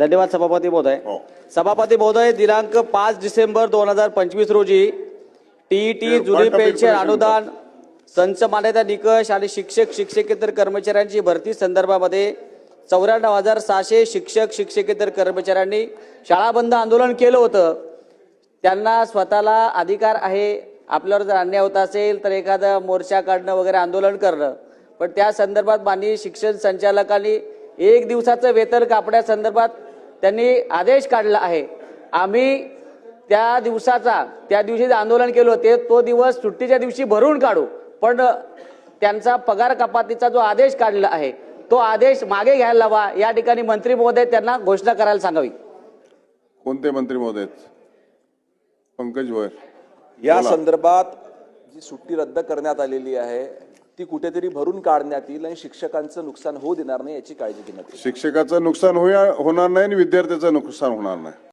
धन्यवाद सभापती महोदय. हो. सभापती महोदय दिनांक पाच डिसेंबर दोन हजार पंचवीस रोजी टीईटी ते जुनी पेन्शन अनुदान संच मान्यता निकष आणि शिक्षक शिक्षकेतर कर्मचाऱ्यांची भरती संदर्भामध्ये चौऱ्याण्णव हजार सहाशे शिक्षक शिक्षकेतर कर्मचाऱ्यांनी शाळाबंद आंदोलन केलं होतं. त्यांना स्वतःला अधिकार आहे आपल्यावर जर अन्याय होत असेल तर एखादा मोर्चा काढणं वगैरे आंदोलन करणं. पण त्या संदर्भात माननीय शिक्षण संचालकांनी एक दिवसाचं वेतन कापण्यासंदर्भात त्यांनी आदेश काढला आहे. आम्ही त्या दिवसाचा त्या दिवशी जे आंदोलन केलं ते तो दिवस सुट्टीच्या दिवशी भरून काढू. पण त्यांचा पगार कपातीचा जो आदेश काढला आहे तो आदेश मागे घ्यायला हवा या ठिकाणी मंत्री महोदय त्यांना घोषणा करायला सांगावी. कोणते मंत्री महोदय? पंकज भोयर. या. संदर्भात जी सुट्टी रद्द करण्यात आलेली आहे ती कुठेतरी भरून काढण्यात येईल आणि शिक्षकांचं नुकसान होऊ देणार नाही याची काळजी घेण्यात येईल. शिक्षकाचं नुकसान होणार नाही आणि विद्यार्थ्याचं नुकसान होणार नाही.